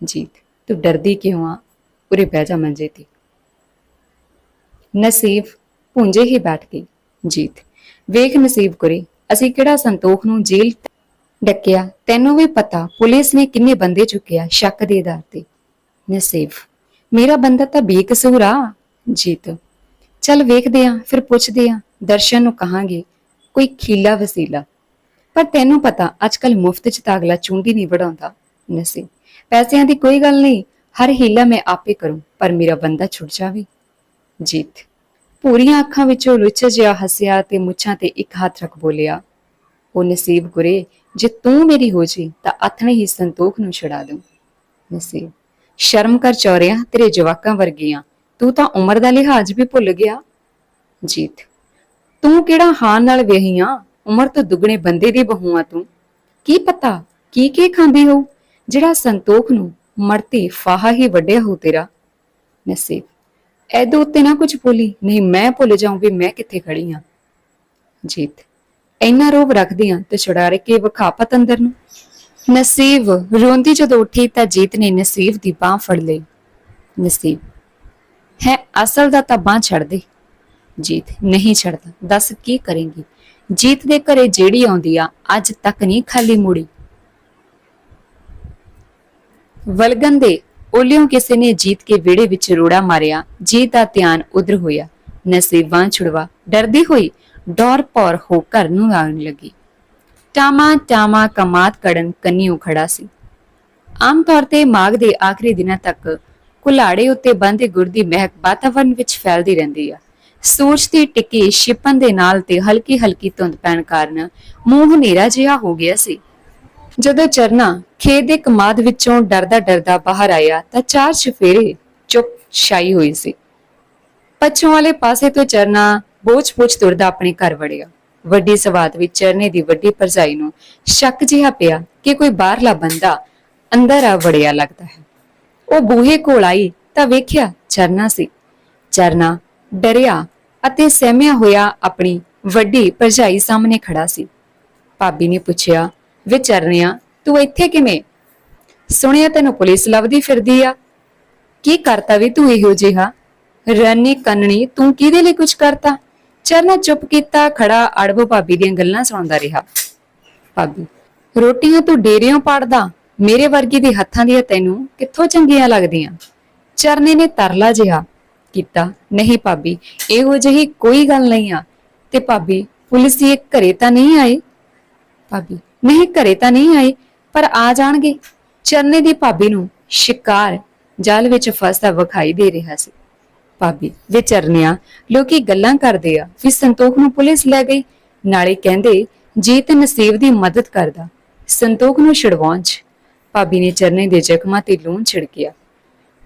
ਜੀਤ, ਤੂੰ ਡਰਦੀ ਕਿਉਂ ਆ? ਉਰੇ ਬਹਿ ਜਾ ਮੰਜੇ ਤੇ। ਨਸੀਬ ਪੁੰਜੇ ਹੀ ਬੈਠ ਗਈ। ਜੀਤ, ਵੇਖ ਨਸੀਬ ਕੁਰੇ, ਅਸੀਂ ਕਿਹੜਾ ਸੰਤੋਖ ਨੂੰ ਜੇਲ੍ਹ ਡੱਕਿਆ। ਤੈਨੂੰ ਵੀ ਪਤਾ, ਪੁਲਿਸ ਨੇ ਕਿੰਨੇ ਬੰਦੇ ਚੁੱਕਿਆ ਸ਼ੱਕ ਦੇ ਆਧਾਰ ਤੇ। ਨਸੀਬ ਮੇਰਾ ਬੰਦਾ ਤਾਂ ਬੇਕਸੂਰ ਆ। ਜੀਤ, ਚੱਲ ਵੇਖਦੇ ਆ, ਫਿਰ ਪੁੱਛਦੇ ਆ, ਦਰਸ਼ਨ ਨੂੰ ਕਹਾਂਗੇ। ਕੋਈ ਖੀਲਾ ਵਸੀਲਾ। ਪਰ ਤੈਨੂੰ ਪਤਾ ਅੱਜ ਮੁਫਤ ਚ ਤਾਂ ਅਗਲਾ ਚੁੰਡੀ ਨਹੀਂ ਵੜਾਉਂਦਾ। ਨਸੀਬ ਪੈਸਿਆਂ ਦੀ ਕੋਈ ਗੱਲ ਨਹੀਂ, ਹਰ ਹੀਲਾ ਮੈਂ ਆਪੇ ਕਰੂੰ, ਪਰ ਮੇਰਾ ਬੰਦਾ ਛੁੱਟ ਜਾਵੇ। ਜੀਤ, ਪੂਰੀਆਂ ਅੱਖਾਂ ਵਿੱਚੋਂ ਲੁੱਚ ਜਿਹਾ ਹੱਸਿਆ ਤੇ ਮੁੱਛਾਂ ਤੇ ਇੱਕ ਹੱਥ ਰੱਖ ਬੋਲਿਆ, ਉਹ ਨਸੀਬ ਗੁਰੇ ਜੇ ਤੂੰ ਮੇਰੀ ਹੋ ਜੀ, ਤਾਂ ਅਥਣੇ ਹੀ ਸੰਤੋਖ ਨੂੰ ਛੁਡਾ ਦੂੰ। ਨਸੀਬ, ਸ਼ਰਮ ਕਰ ਚੌਰਿਆ, ਤੇਰੇ ਜਵਾਕਾਂ ਵਰਗੀਆਂ। ਤੂੰ ਤਾਂ ਉਮਰ ਦਾ ਲਿਹਾਜ਼ ਵੀ ਭੁੱਲ ਗਿਆ। ਜੀਤ, ਤੂੰ ਕਿਹੜਾ ਹਾਂ ਨਾਲ ਵਿਆਹੀਆਂ? ਉਮਰ ਤੋਂ ਦੁੱਗਣੇ ਬੰਦੇ ਦੀ ਬਹੂਆਂ ਤੂੰ। ਕੀ ਪਤਾ, ਕੀ ਕੀ ਖਾਂਦੀ ਹੋ ਜਿਹੜਾ ਸੰਤੋਖ ਨੂੰ ਮਰਤੀ ਫਾਹਾ ਹੀ ਵੱਡਿਆ ਹੋ ਤੇਰਾ। ਨਸੀਬ ਐਦੋਂ ਉੱਤੇ ਨਾ ਕੁਝ ਬੋਲੀ ਨਹੀਂ ਮੈਂ ਭੁੱਲ ਜਾਊਂ ਵੀ ਮੈਂ ਕਿੱਥੇ ਖੜੀ ਹਾਂ ਜੀਤ ਇੰਨਾ ਰੋਬ ਰੱਖਦੀ ਤੇ ਛੁਡਾ ਕੇ ਵਿਖਾ ਪਤੰਦਰ ਨੂੰ? ਨਸੀਬ, ਰੋਂਦੀ ਜਦੋਂ ਉੱਠੀ ਤਾਂ ਜੀਤ ਨੇ ਨਸੀਬ ਦੀ ਬਾਹ ਫੜ ਲਈ। ਨਸੀਬ, ਹੈ, ਅਸਲ ਦਾ ਤਾਂ ਬਾਹ ਛੱਡ ਦੇ। ਜੀਤ, ਨਹੀਂ ਛੱਡਦਾ, ਦੱਸ ਕੀ ਕਰੇਂਗੀ? ਜੀਤ ਦੇ ਘਰੇ ਜਿਹੜੀ ਆਉਂਦੀ ਆ, ਅੱਜ ਤੱਕ ਨਹੀਂ ਖਾਲੀ ਮੁੜੀ। ਵਲਗਨ ਦੇ ਓਲਿਓਂ ਕਿਸੇ ਨੇ ਜੀਤ ਕੇ ਵਿੜੇ ਵਿੱਚ ਰੋੜਾ ਮਾਰਿਆ। ਜੀਤ ਦਾ ਧਿਆਨ ਉਧਰ ਹੋਇਆ। ਨਸੀਬਾਂ ਛੁੜਵਾ ਡਰਦੀ ਹੋਈ? ਡੌਰ ਪੌਰ ਹੋ ਘਰ ਨੂੰ ਲੱਗੀ। ਟਾਮਾ ਟਾਮਾ ਕਮਾਤ ਕੜਨ ਕੰਨਿਓ ਖੜਾ ਸੀ। ਆਮ ਤੌਰ ਤੇ ਮਾਘ ਦੇ ਆਖਰੀ ਦਿਨਾਂ ਤੱਕ ਕੁਲਾੜੇ ਉੱਤੇ ਬੰਦੇ ਗੁੜ ਦੀ ਮਹਿਕ ਵਾਤਾਵਰਣ ਵਿੱਚ ਫੈਲਦੀ ਰਹਿੰਦੀ ਆ। ਸੂਰਜ ਦੀ ਟਿੱਕੀ ਛਿਪਣ ਦੇ ਨਾਲ ਤੇ ਹਲਕੀ ਹਲਕੀ ਧੁੰਦ ਪੈਣ ਕਾਰਨ ਮੂੰਹ ਹਨੇਰਾ ਜਿਹਾ ਹੋ ਗਿਆ ਸੀ। ਜਦੋਂ ਚਰਨਾ ਖੇਤ ਦੇ ਕਮਾਦ ਵਿੱਚੋਂ ਡਰਦਾ ਡਰਦਾ ਬਾਹਰ ਆਇਆ ਤਾਂ ਚਾਰ ਚਫੇਰੇ ਚੁੱਪ ਛਾਈ ਹੋਈ ਸੀ। ਪੱਛੋਂ ਵਾਲੇ ਪਾਸੇ ਤੋਂ ਚਰਨਾ ਬੋਝ-ਬੋਝ ਤੁਰਦਾ ਆਪਣੇ ਘਰ ਵੜਿਆ। ਵੱਡੀ ਸਵਾਦ ਵਿੱਚ ਚਰਨੇ ਦੀ ਵੱਡੀ ਭਰਜਾਈ ਨੂੰ ਸ਼ੱਕ ਜਿਹਾ ਪਿਆ ਕਿ ਕੋਈ ਬਾਹਰਲਾ ਬੰਦਾ ਅੰਦਰ ਆ ਵੜਿਆ ਲੱਗਦਾ ਹੈ। ਉਹ ਬੂਹੇ ਕੋਲ ਆਈ ਤਾਂ ਵੇਖਿਆ ਚਰਨਾ ਸੀ। ਚਰਨਾ ਡਰਿਆ ਅਤੇ ਸਹਿਮਿਆ ਹੋਇਆ ਆਪਣੀ ਵੱਡੀ ਭਰਜਾਈ ਸਾਹਮਣੇ ਖੜਾ ਸੀ। ਭਾਬੀ ਨੇ ਪੁੱਛਿਆ, ਵੇ ਚਰਨਿਆ, ਤੂੰ ਇੱਥੇ ਕਿਵੇਂ? ਸੁਣਿਆ ਤੈਨੂੰ ਪੁਲਿਸ ਲੱਭਦੀ ਫਿਰਦੀ ਆ? ਕੀ ਕਰਤਾ ਵੀ ਤੂੰ ਇਹੋ ਜਿਹਾ? ਰੰਨੀ ਕੰਨਣੀ, ਤੂੰ ਕਿਹਦੇ ਲਈ ਕੁਝ ਕਰਤਾ? ਚਰਨਾ ਚੁੱਪ ਕੀਤਾ ਖੜਾ ਅੜਬੋ ਭਾਬੀ ਦੀਆਂ ਗੱਲਾਂ ਸੁਣਦਾ ਰਿਹਾ। ਭਾਬੀ, ਰੋਟੀਆਂ ਤੂੰ ਡੇਰਿਓਂ ਪਾੜਦਾ, ਮੇਰੇ ਵਰਗੀ ਦੇ ਹੱਥਾਂ ਦੀਆਂ ਤੈਨੂੰ ਕਿੱਥੋਂ ਚੰਗੀਆਂ ਲੱਗਦੀਆਂ? ਚਰਨੇ ਨੇ ਤਰਲਾ ਜਿਹਾ ਕੀਤਾ, ਨਹੀਂ ਭਾਬੀ, ਇਹੋ ਜਿਹੀ ਕੋਈ ਗੱਲ ਨਹੀਂ ਆ। ਤੇ ਭਾਬੀ, ਪੁਲਿਸ ਦੀ ਘਰੇ ਤਾਂ ਨਹੀਂ ਆਏ ਭਾਬੀ, ਨਹੀਂ, ਘਰੇ ਤਾਂ ਨਹੀਂ ਆਏ ਪਰ ਆ ਜਾਣਗੇ। ਚਰਨੇ ਦੀ ਭਾਬੀ ਨੂੰ ਸ਼ਿਕਾਰ, ਜਾਲ ਵਿੱਚ ਫਸਦਾ ਵਿਖਾਈ ਦੇ ਰਿਹਾ ਸੀ। ਭਾਬੀ ਵੇ ਚਰਨਿਆ ਲੋਕੀ ਗੱਲਾਂ ਕਰਦੇ ਆ। ਵੀ ਸੰਤੋਖ ਨੂੰ ਪੁਲਿਸ ਲੈ ਗਈ। ਨਾਲੇ ਕਹਿੰਦੇ ਜੀਤ ਨਸੀਬ ਦੀ ਮਦਦ ਕਰਦਾ, ਸੰਤੋਖ ਨੂੰ ਛਡਵਾਉਣ 'ਚ। ਭਾਬੀ ਨੇ ਚਰਨੇ ਦੇ ਜ਼ਖਮਾਂ ਤੇ ਲੂਣ ਛਿੜਕਿਆ।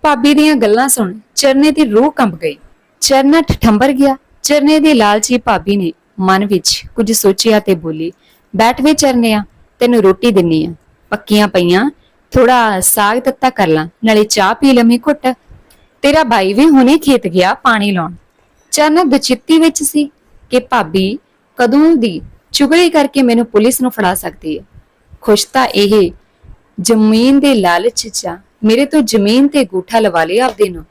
ਭਾਬੀ ਦੀਆਂ ਗੱਲਾਂ ਸੁਣ, ਚਰਨੇ ਦੀ ਰੂਹ ਕੰਬ ਗਈ। ਚਰਨਾ ਠਠੰਬਰ ਗਿਆ। ਚਰਨੇ ਦੀ ਲਾਲਚੀ ਭਾਬੀ ਨੇ ਮਨ ਵਿੱਚ ਕੁਝ ਸੋਚਿਆ ਤੇ ਬੋਲੀ, ਬੈਠ ਵੇ ਚਰਨਿਆ ਤੈਨੂੰ ਰੋਟੀ ਦਿੰਨੀ ਆ। ਪੱਕੀਆਂ ਪਈਆਂ ਥੋੜਾ ਸਾਗ ਤੱਤਾ ਕਰ ਲਾਂ, ਨਾਲੇ ਚਾਹ ਪੀ ਲਮੀ ਘੁੱਟ। ਤੇਰਾ ਬਾਈ ਵੀ ਹੁਣੇ ਖੇਤ ਗਿਆ ਪਾਣੀ ਲਾਉਣ। ਚਰਨਾ ਬਚਿੱਤੀ ਵਿੱਚ ਸੀ ਕਿ ਭਾਬੀ ਕਦੋਂ ਦੀ ਚੁਗਲੀ ਕਰਕੇ ਮੈਨੂੰ ਪੁਲਿਸ ਨੂੰ ਫੜਾ ਸਕਦੀ ਹੈ। ਖੁਸ਼ ਤਾਂ ਇਹ ਜ਼ਮੀਨ ਦੇ ਲਾਲਚ 'ਚ ਮੇਰੇ ਤੋਂ ਜ਼ਮੀਨ ਤੇ ਗੂਠਾ ਲਵਾ ਲਿਆ ਆਪਦੇ ਨੂੰ।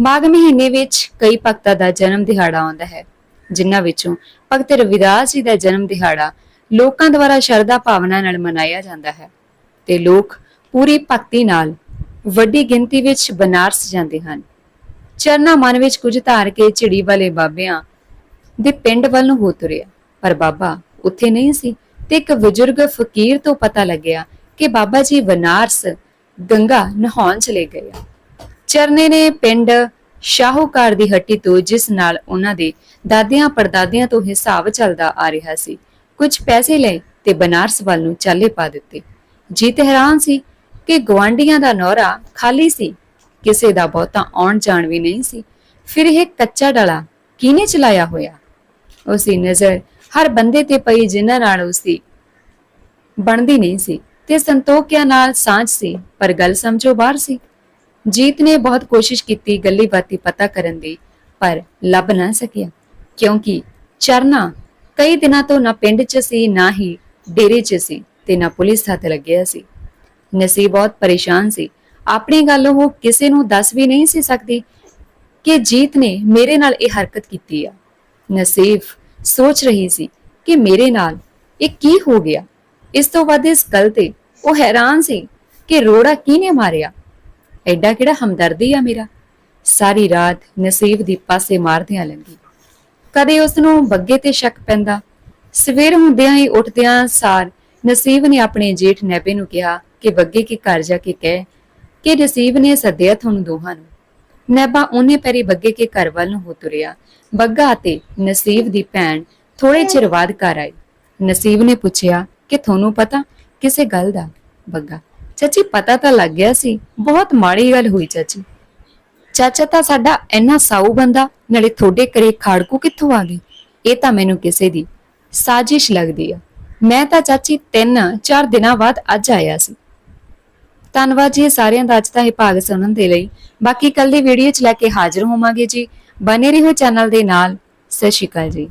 ਮਾਘ ਮਹੀਨੇ ਵਿੱਚ ਕਈ ਭਗਤਾਂ ਦਾ ਜਨਮ ਦਿਹਾੜਾ ਆਉਂਦਾ ਹੈ, ਜਿਨ੍ਹਾਂ ਵਿੱਚੋਂ ਭਗਤ ਰਵਿਦਾਸ ਜੀ ਦਾ ਜਨਮ ਦਿਹਾੜਾ ਲੋਕਾਂ ਦੁਆਰਾ ਸ਼ਰਧਾ ਭਾਵਨਾ ਨਾਲ ਮਨਾਇਆ ਜਾਂਦਾ ਹੈ ਤੇ ਲੋਕ ਪੂਰੀ ਭਗਤੀ ਨਾਲ ਵੱਡੀ ਗਿਣਤੀ ਵਿੱਚ ਬਨਾਰਸ ਜਾਂਦੇ ਹਨ। ਚਰਨਾ ਮਨ ਵਿੱਚ ਕੁਝ ਧਾਰ ਕੇ ਝਿੜੀ ਵਾਲੇ ਬਾਬਿਆਂ ਦੇ ਪਿੰਡ ਵੱਲ ਨੂੰ ਹੋ ਤੁਰਿਆ। ਪਰ ਬਾਬਾ ਉੱਥੇ ਨਹੀਂ ਸੀ ਤੇ ਇੱਕ ਬਜ਼ੁਰਗ ਫਕੀਰ ਤੋਂ ਪਤਾ ਲੱਗਿਆ ਕਿ ਬਾਬਾ ਜੀ ਬਨਾਰਸ ਗੰਗਾ ਨਹਾਉਣ ਚਲੇ ਗਏ ਚਰਨੇ ਨੇ ਪਿੰਡ ਸ਼ਾਹੂਕਾਰ ਦੀ ਹੱਟੀ ਤੋਂ ਜਿਸ ਨਾਲ ਉਹਨਾਂ ਦੇ ਦਾਦਿਆਂ ਪੜਦਾਦਿਆਂ ਤੋਂ ਹਿਸਾਬ ਚੱਲਦਾ ਆ ਰਿਹਾ ਸੀ, ਕੁਝ ਪੈਸੇ ਲਏ ਤੇ ਬਨਾਰਸ ਵੱਲ ਨੂੰ ਚਾਲੇ ਪਾ ਦਿੱਤੇ। ਜੀਤ ਹੈਰਾਨ ਸੀ ਕਿ ਗਵਾਂਡੀਆਂ ਦਾ ਨੌਰਾ ਖਾਲੀ ਸੀ, ਕਿਸੇ ਦਾ ਬਹੁਤਾ ਆਉਣ ਜਾਣ ਵੀ ਨਹੀਂ ਸੀ। ਫਿਰ ਇਹ ਕੱਚਾ ਡਲਾ ਕਿਹਨੇ ਚਲਾਇਆ ਹੋਇਆ? ਉਸਦੀ ਨਜ਼ਰ ਹਰ ਬੰਦੇ ਤੇ ਪਈ ਜਿਨ੍ਹਾਂ ਨਾਲ ਉਸਦੀ ਬਣਦੀ ਨਹੀਂ ਸੀ ਤੇ ਸੰਤੋਖਿਆ ਨਾਲ ਸਾਂਝ ਸੀ, ਪਰ ਗੱਲ ਸਮਝੋ ਬਾਹਰ ਸੀ। ਜੀਤ ਨੇ ਬਹੁਤ ਕੋਸ਼ਿਸ਼ ਕੀਤੀ ਗੱਲੀ ਬਾਤੀ ਪਤਾ ਕਰਨ ਦੀ, ਪਰ ਲੱਭ ਨਾ ਸਕਿਆ, ਕਿਉਂਕਿ ਚਰਨਾ ਕਈ ਦਿਨਾਂ ਤੋਂ ਨਾ ਪਿੰਡ 'ਚ ਸੀ, ਨਾ ਹੀ ਡੇਰੇ 'ਚ ਸੀ ਤੇ ਨਾ ਪੁਲਿਸ ਹੱਥ ਲੱਗਿਆ ਸੀ। ਨਸੀਬ ਬਹੁਤ ਪਰੇਸ਼ਾਨ ਸੀ। ਆਪਣੀ ਗੱਲ ਉਹ ਕਿਸੇ ਨੂੰ ਦੱਸ ਵੀ ਨਹੀਂ ਸੀ ਸਕਦੀ ਕਿ ਜੀਤ ਨੇ ਮੇਰੇ ਨਾਲ ਇਹ ਹਰਕਤ ਕੀਤੀ ਆ। ਨਸੀਬ ਸੋਚ ਰਹੀ ਸੀ ਕਿ ਮੇਰੇ ਨਾਲ ਇਹ ਕੀ ਹੋ ਗਿਆ। ਇਸ ਤੋਂ ਵੱਧ ਇਸ ਗੱਲ ਤੇ ਉਹ ਹੈਰਾਨ ਸੀ ਕਿ ਰੋੜਾ ਕਿਹਨੇ ਮਾਰਿਆ। ਐਡਾ ਕਿਹੜਾ ਹਮਦਰਦੀ ਆ ਮੇਰਾ। ਸਾਰੀ ਰਾਤ ਨਸੀਬ ਦੀ ਪਾਸੇ ਮਾਰਦਿਆਂ ਲੰਗੀ ਕਦੇ ਉਸ ਨੂੰ ਬੱਗੇ ਤੇ ਸ਼ੱਕ ਪੈਂਦਾ। ਸਵੇਰ ਹੁੰਦਿਆਂ ਹੀ ਉੱਠਦਿਆਂ ਸਾਰ ਨਸੀਬ ਨੇ ਆਪਣੇ ਜੇਠ ਨੈਬੇ ਨੂੰ ਕਿਹਾ ਕਿ ਬੱਗੇ ਕੇ ਘਰ ਜਾ ਕੇ ਕਹਿ ਕਿ ਨਸੀਬ ਨੇ ਸੱਦਿਆ ਤੁਹਾਨੂੰ ਦੋਹਾਂ ਨੂੰ। ਨੈਬਾ ਉਹਨੇ ਪੈਰੀ ਬੱਗੇ ਕੇ ਘਰ ਵੱਲ ਨੂੰ ਹੋ ਤੁਰਿਆ। ਬੱਗਾ ਅਤੇ ਨਸੀਬ ਦੀ ਭੈਣ ਥੋੜੇ ਚਿਰ ਬਾਅਦ ਘਰ ਆਈ ਨਸੀਬ ਨੇ ਪੁੱਛਿਆ, ਕਿ ਤੁਹਾਨੂੰ ਪਤਾ ਕਿਸੇ ਗੱਲ ਦਾ? ਬੱਗਾ, ਚਾਚੀ, ਪਤਾ ਤਾਂ ਲੱਗ ਗਿਆ ਸੀ। ਬਹੁਤ ਮਾੜੀ ਗੱਲ ਹੋਈ ਚਾਚੀ। ਚਾਚਾ ਤਾਂ ਸਾਡਾ ਇੰਨਾ ਸਾਊ ਬੰਦਾ, ਨਾਲੇ ਤੁਹਾਡੇ ਘਰੇ ਖਾੜਕੂ ਕਿੱਥੋਂ ਆ ਗਈ ਇਹ ਤਾਂ ਮੈਨੂੰ ਕਿਸੇ ਦੀ ਸਾਜ਼ਿਸ਼ ਲੱਗਦੀ ਆ। ਮੈਂ ਤਾਂ ਚਾਚੀ ਤਿੰਨ ਚਾਰ ਦਿਨਾਂ ਬਾਅਦ ਅੱਜ ਆਇਆ ਸੀ। ਧੰਨਵਾਦ ਜੀ ਸਾਰਿਆਂ ਦਾ ਅੱਜ ਦਾ ਇਹ ਭਾਗ ਸੁਣਨ ਦੇ ਲਈ। ਬਾਕੀ ਕੱਲ ਦੀ ਵੀਡੀਓ ਚ ਲੈ ਕੇ ਹਾਜ਼ਰ ਹੋਵਾਂਗੇ ਜੀ। ਬਨੇ ਰਹੋ ਚੈਨਲ ਦੇ ਨਾਲ। ਸਤਿ ਸ਼੍ਰੀ ਅਕਾਲ ਜੀ।